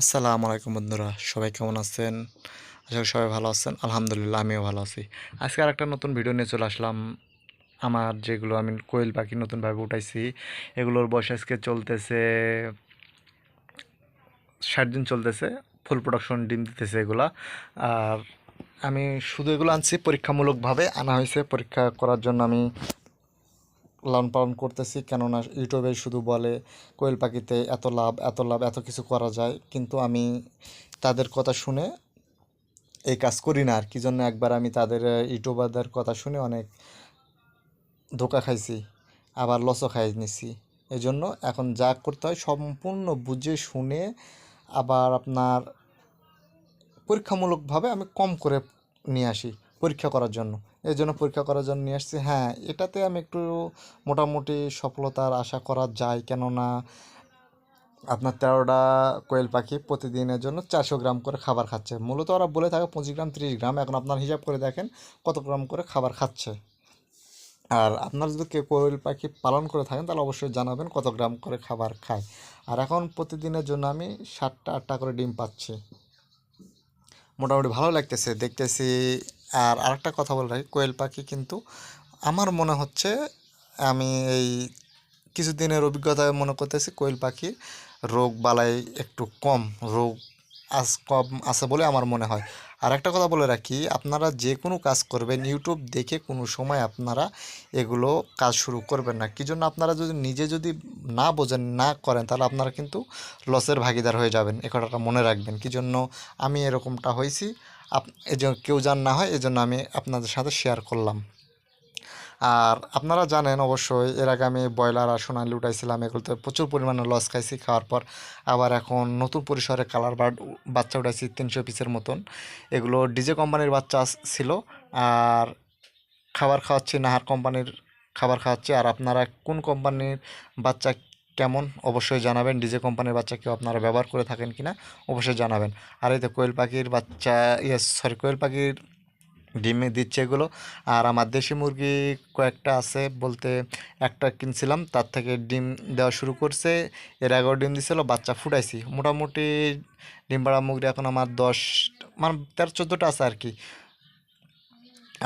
আসসালামু আলাইকুম বন্ধুরা, সবাই কেমন আছেন? আশা করি সবাই ভালো আছেন। আলহামদুলিল্লাহ, আমিও ভালো আছি। আজকে আর একটা নতুন ভিডিও নিয়ে চলে আসলাম। আমার যেগুলো আমি কোয়েল পাখি নতুনভাবে উঠাইছি, এগুলোর বয়স আজকে চলতেছে, ষাট দিন চলতেছে ফুল প্রোডাকশন ডিম দিতেছে এগুলা। আর আমি শুধু এগুলো আনছি পরীক্ষামূলকভাবে, আনা হয়েছে পরীক্ষা করার জন্য আমি লালন পালন করতেছি কেননা ইউটিউবে শুধু বলে কোয়েল পাখিতে এত লাভ এত লাভ, এত কিছু করা যায়। কিন্তু আমি তাদের কথা শুনে এই কাজ করি না আর কি। জন্য একবার আমি তাদের ইউটিউবারদের কথা শুনে অনেক ধোকা খাইছি, আবার লসও খাই নিছি। এই জন্য এখন যা করতে হয় সম্পূর্ণ বুঝে শুনে আবার আপনার পরীক্ষামূলকভাবে আমি কম করে নিয়ে আসি। পরীক্ষা করার জন্য। এই জন্য পরীক্ষা করার জন্য নিয়ে আসছি। হ্যাঁ এটাতে আমি একটু মোটামুটি সফলতার আশা করা যায়। কেননা আপনার তেরোটা কোয়েল পাখি প্রতিদিনের জন্য চারশো গ্রাম করে খাবার খাচ্ছে। মূলত ওরা বলে থাকে পঁচিশ গ্রাম, তিরিশ গ্রাম। এখন আপনার হিসাব করে দেখেন কত গ্রাম করে খাবার খাচ্ছে। আর আপনার যদি কেউ কোয়েল পাখি পালন করে থাকেন, তাহলে অবশ্যই জানাবেন কত গ্রাম করে খাবার খায়। আর এখন প্রতিদিনের জন্য আমি সাতটা, আটটা করে ডিম পাচ্ছি। মোটামুটি ভালো লাগতেছে। দেখতেছি আর আরেকটা কথা বলে রাখি, কোয়েল পাখি কিন্তু আমার মনে হচ্ছে আমি এই কিছুদিনের অভিজ্ঞতায় মনে করতেছি কোয়েল পাখির রোগ বালাই একটু কম, রোগ আজ কম আছে বলে আমার মনে হয়। আর একটা কথা বলে রাখি, আপনারা যে কোনো কাজ করবেন ইউটিউব দেখে কোনো সময় আপনারা এগুলো কাজ শুরু করবেন না। কী জন্য? আপনারা যদি নিজে যদি না বোঝেন, না করেন, তাহলে আপনারা কিন্তু লসের ভাগিদার হয়ে যাবেন। এ কথাটা মনে রাখবেন। কী জন্য? আমি এরকমটা হয়েছি, আপ এই জন্য কেউ জান না হয়, এজন্য আমি আপনাদের সাথে শেয়ার করলাম। আর আপনারা জানেন অবশ্যই, এর আগে আমি ব্রয়লার আর সোনালি উঠাইছিলাম এগুলোতে প্রচুর পরিমাণে লস খাইছি খাওয়ার পর। আবার এখন নতুন পরিসরে কালার বার্ড বাচ্চা উঠাইছি তিনশো পিসের মতন। এগুলো ডিজে কোম্পানির বাচ্চা ছিল আর খাবার খাওয়াচ্ছি, নাহার কোম্পানির খাবার খাওয়াচ্ছি। আর আপনারা কোন কোম্পানির বাচ্চা কেমন অবশ্যই জানাবেন। ডিজে কোম্পানির বাচ্চা কেউ আপনারা ব্যবহার করে থাকেন কিনা অবশ্যই জানাবেন। আর এই তো কোয়েল পাখির বাচ্চা ইয়ে সরি কোয়েল পাখির ডিমে দিচ্ছে এগুলো। আর আমার দেশি মুরগি কয়েকটা আছে বলতে একটা কিনছিলাম, তার থেকে ডিম দেওয়া শুরু করছে। এর আগেও ডিম দিছিল, বাচ্চা ফুটাইছি। মোটামুটি ডিম পাড়া মুরগি এখন আমার দশ মানে তেরো, চোদ্দোটা আছে আর কি।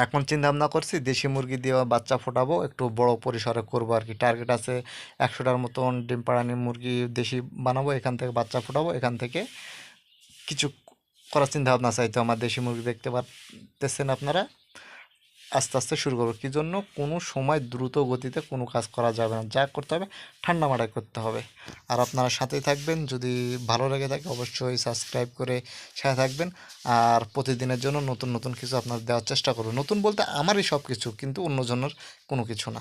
এখন চিন্তা ভাবনা করছি, দেশি মুরগি দিয়ে বাচ্চা ফোটাবো, একটু বড় পরিসরে করব আর কি। টার্গেট আছে একশোটার মতন ডিম পাড়ানি মুরগি দেশি বানাবো, এখান থেকে বাচ্চা ফোটাবো, এখান থেকে কিছু করার চিন্তা ভাবনা চাইতো আমার দেশি মুরগি দেখতে পারতেছেন আপনারা। আস্তে আস্তে শুরু করব। কী জন্য? কোনো সময় দ্রুত গতিতে কোনো কাজ করা যাবে না। যা করতে হবে, ঠান্ডা মাথায় করতে হবে। আর আপনারা সাথেই থাকবেন। যদি ভালো লেগে থাকে, অবশ্যই সাবস্ক্রাইব করে সাথে থাকবেন। আর প্রতিদিনের জন্য নতুন নতুন কিছু আপনার দেওয়ার চেষ্টা করব। নতুন বলতে আমারই সব কিছু কিন্তু অন্যজনের কোনো কিছু না।